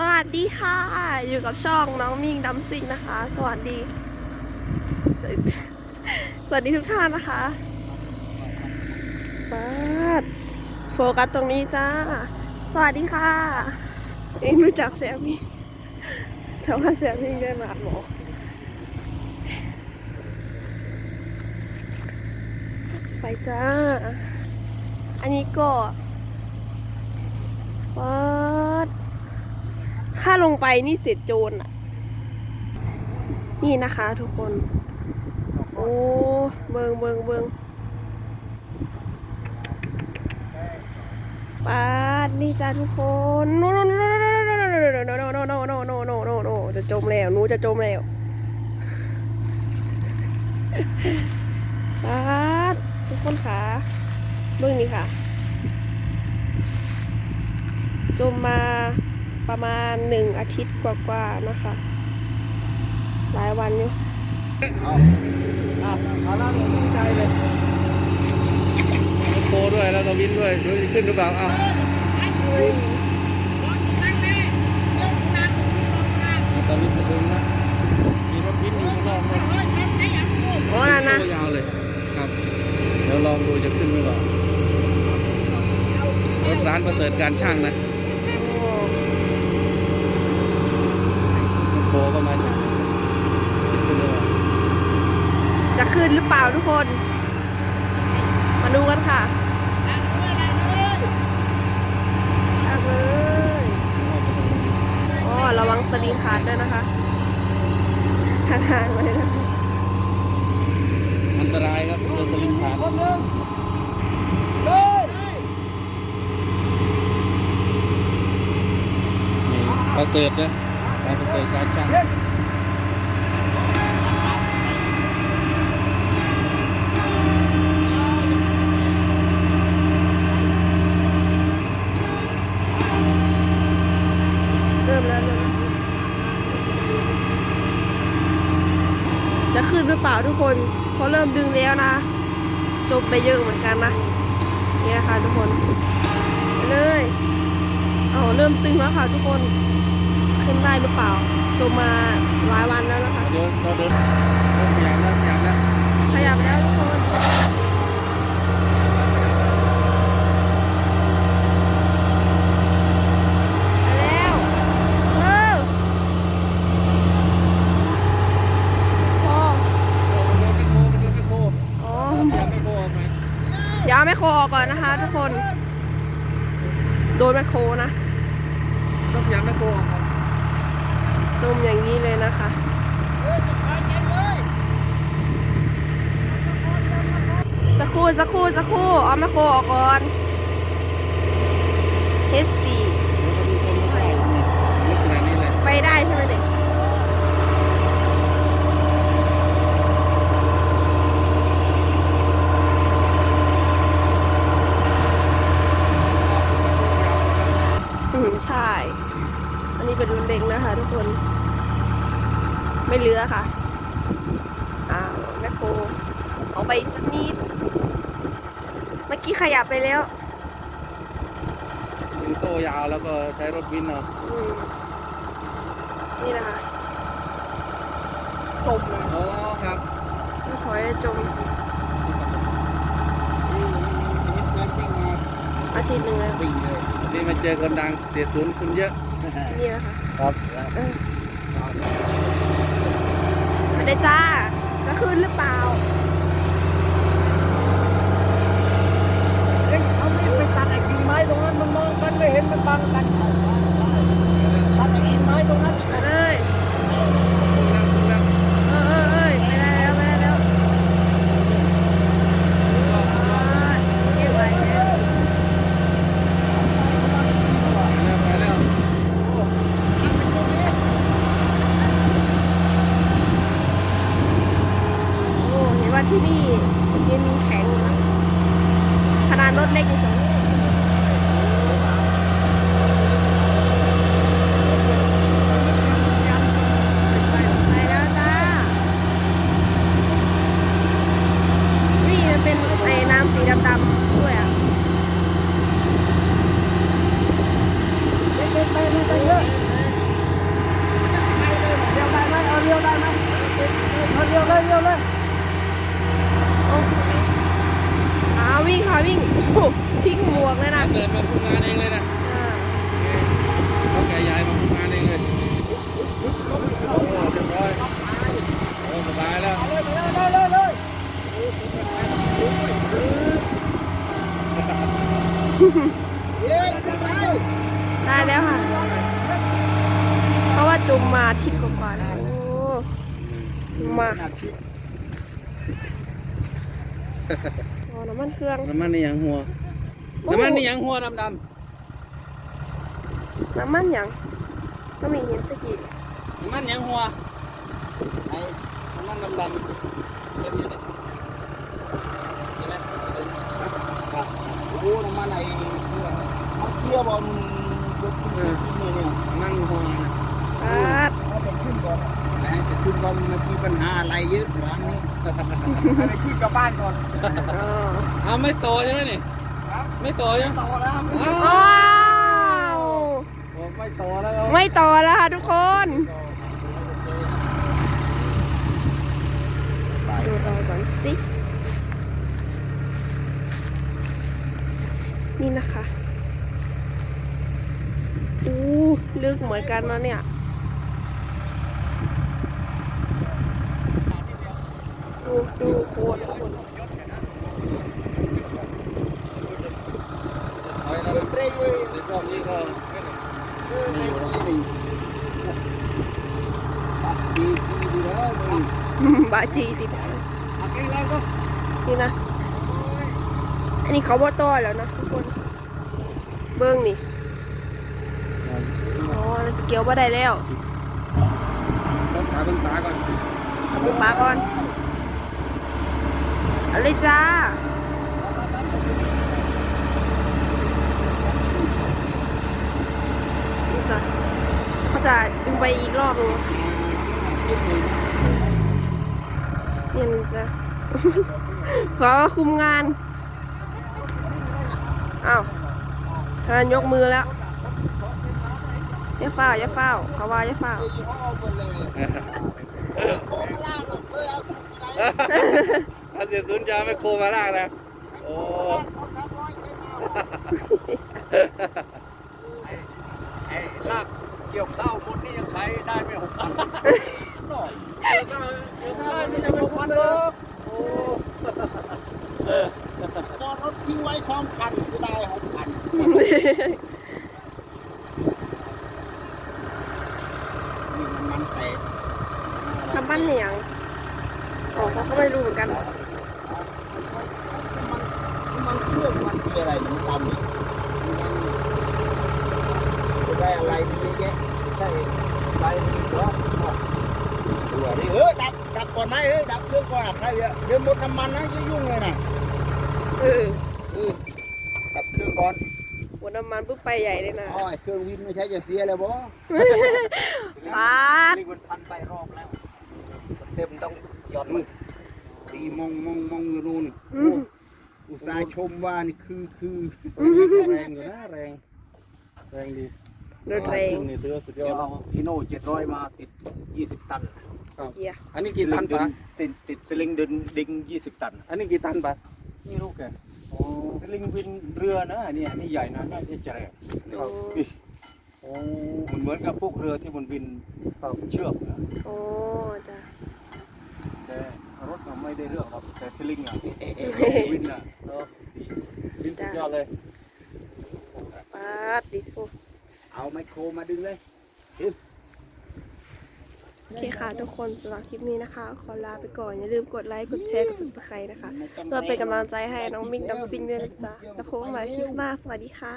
วัสดีค่ะ อยู่กับช่องน้องมิงดัมซิงนะคะ สวัสดี สวัสดีทุกท่านนะคะมาดโฟกัสตรงนี้จ้า สวัสดีค่ะเองรู้จักเสียมี่แต่ว่าเสียมี่ได้มาหมอไปจ้า อันนี้ก็วัด ถ้าลงไปนี่เสร็จโจรอะ นี่นะคะทุกคน โอ้ เบิงเบิงเบิงปาดนี่จ้าทุกคนโนโนโนโนโนโนโนโนโนโนโนโนโนโนโนจะจมแล้วหนูจะจมแล้วปาดทุกคนขาเบิ่งนี่ค่ะ จมมา ประมาณหนึ่งอาทิตย์กว่าๆนะคะ หลายวันอยู่เอาเอาเอาล่างลงใจเลยโคด้วยแล้วก็วินด้วยดูขึ้นหรือเปล่าเอาตอนนี้จะดึงนะมีรถวินอยู่ข้างนอกนะโอ้นั่นะยาวเลยครับเดี๋ยวลองดูจะขึ้นหรือเปล่าร้านประเสริฐการช่างนะ โอ้ โคก็มาจากขึ้นหรือเปล่าจะขึ้นหรือเปล่าทุกคน มาดูกันค่ะเอาเลยอ๋อระวังสลิงขาดด้วยนะคะทางทางมาเลยนะคะอันตรายครับเรือสลิงขาดนี่ประเสริฐนะ เริ่มแล้วจะขึ้นหรือเปล่าทุกคนเพราะเริ่มดึงแล้วนะจมไปเยอะเหมือนกันนะ นี่นะคะทุกคน เลย เอาเริ่มตึงแล้วค่ะทุกคน ขึ้นได้หรือเปล่าจมมาหลายวันแล้วนะคะเดี๋ยวเราเดินเริ่มพยายามแล้วพยายามแล้วขยับแล้วทุกคนไปแล้วเออพอโดนไปโคมันโดนไปโคอ๋อยังไม่โคออกมาเดี๋ยวเอาแมคโครออกก่อนนะคะ ทุกคน โดนแมคโครนะต้องพยายามไม่โคออกครับ จมอย่างนี้เลยนะคะสักครู่สักครู่สักครู่เอาแมคโครออกก่อนเฮดสี่ แล้วก็ดูคนไม่ได้นี่ลึกขนาดนี้เลย ไปได้ใช่ไหมเด็กอืมใช่ อันนี้เป็นรุ่นเด็กนะคะทุกคน ไม่เหลือค่ะ อ้าวแมคโครเอาไปอีกสักนิด เมื่อกี้ขยับไปแล้วดึงโซ่ยาวแล้วก็ใช้รถวินเอาอืมนี่นะคะจมเลยอ๋อครับไม่ขอให้จมอาทิตย์หนึ่งแล้ววิ่งเลยวันนี้มาเจอคนดังเสียศูนย์คุณเยอะนี่นะคะครับ เออ มาได้จ้า จะขึ้นหรือเปล่าเอ้ยเอาไม่ไปตัดไอ้กิ่งไม้ตรงนั้นมันมองกันไม่เห็นมันบังกันตัดไอ้กิ่งไม้ตรงนั้น เร็วเลยอเคอ่าวิ่งค่ะวิ่งพลิกหมวกเลยนะเดินมาทำงานเองเลยนะ อ๋อน้ำมันเครื่องน้ำมันนี่ยังหัว น้ำมันนี่ยังหัวดำดน้ำมันหยังก็มีเห็นตะกี้ำน้ำมันยังหัวไอ้น้ำมันดำดำเป็นยังไงใช่ไหมโอ้น้ำมันไอ้เนี่ยเอาเที่ยวบอลยกขึ้นขึ้นเนี่ยน้ำมันหัวนะอาดเอาไปขึ้น ก่อนนะจะขึ้นก่อนมันมีปัญหาอะไรเยอะร้านนี้ไปขึ้นกับบ้านก่อนอ๋อเอาไม่โตใช่ไหมนี่ไม่โตใช่ไหมต่อแล้วอ้าวว้าวโอ้ไม่โตแล้วครับไม่ต่อแล้วค่ะทุกคนดูรอยก่อนสินี่นะคะอู้ลึกเหมือนกันนะเนี่ย ดูดูโคตรโคตรเอาไปเบรกเลยรอบนี้ก็เออเบรกนี่ดีดีดีแล้วมึงอืมบาจีติดเอาไปนี่นะ อันนี้เขาบอต่อแล้วนะทุกคน เบิ้งนี่อ๋อแล้วสเกลบ่ได้แล้วต้องขาต้องตาก่อนเอามือปลาก่อน อาเลยจ้านี่จ้ะเขาจะดึงไปอีกรอบนึงกินหนึ่งเนี่ยนะจ้ะเพราะว่าคุมงาน อ้าวทานยกมือแล้วอย่าเฝ้าวอย่าเฝ้าวเขาว่าอย่าเฝ้า วยี่ห้อหมดเลยโคมาล่าหรอกเออเอาไปไหนถ้าเสียศูนย์จะไม่โคมาลากนะ โอ้สองสามร้อยเต็มเอาไอ้ลากเกี่ยวข้าวคนนี้ยังใช้ได้ไม่หกพันหน่อยเกี่ยวข้าวเกี่ยวข้าวไม่จะไม่หกพันหรอกโอ้จอดรถทิ้งไว้สองคันจะได้หกพันนี่มันมันแตกน้ำมันเหนียงอ๋อเขาก็ไม่รู้เหมือนกันมันมันเครื่ องมันคืออะไรมันทำเนี่ยจะได้อะไรมันเยอะแยะใช่ใส่เหรอตัวนี่เออดับดับก่อนไหมเฮ้ยดับเครื่องก่อนใครเยอะเดี๋ยวหมดน้ำมันนะจะยุ่งเลยนะเออเออดับเครื่องก่อนหัวน้ำมันปุ๊บไปใหญ่เลยนะอ๋อไอ้เครื่องวินไม่ใช่จะเสียเลยบ่ปาดนี่มันพันไปรอบแล้วเต็มต้องหย่อนมือตีมองมองมองอยู่นู่น อืมอุตส่าห์ชมว่านี่คือคือแรงอยู่นะแรงแรงดีรถแรงนี่เตือสุดยเดี๋อยวดเอาพี่โน่เจ็ดร้อยมาติดยี่สิบตันเกียร์อันนี้กี่ตันปะติดติดสลิงดึงดิงยี่สิบตัน อันนี้กี่ตันปะนี่ลูกแกโอ้สลิงวินเรือนะอันนี่อันนี้ใหญ่นะน่าจะแรงโอ้โอ้มันเหมือนกับพวกเรือที่มันวินเชือกนะโอ้จ้ะแต่ รถมันไม่ได้เรื่องครับแต่สลิงอะวินอะเนอะดีดินสุดยอดเลยปาดดิโอ้เอาไมโครมาดึงเลยโอเคค่ะทุกคนสำหรับคลิปนี้นะคะ ขอลาไปก่อน อย่าลืมกดไลค์ กดแชร์ กด subscribe นะคะเพื่อเป็นกำลังใจให้น้องมิกดำซิงด้วยนะจ๊ะ แล้วพบกันใหม่คลิปหน้า สวัสดีค่ะ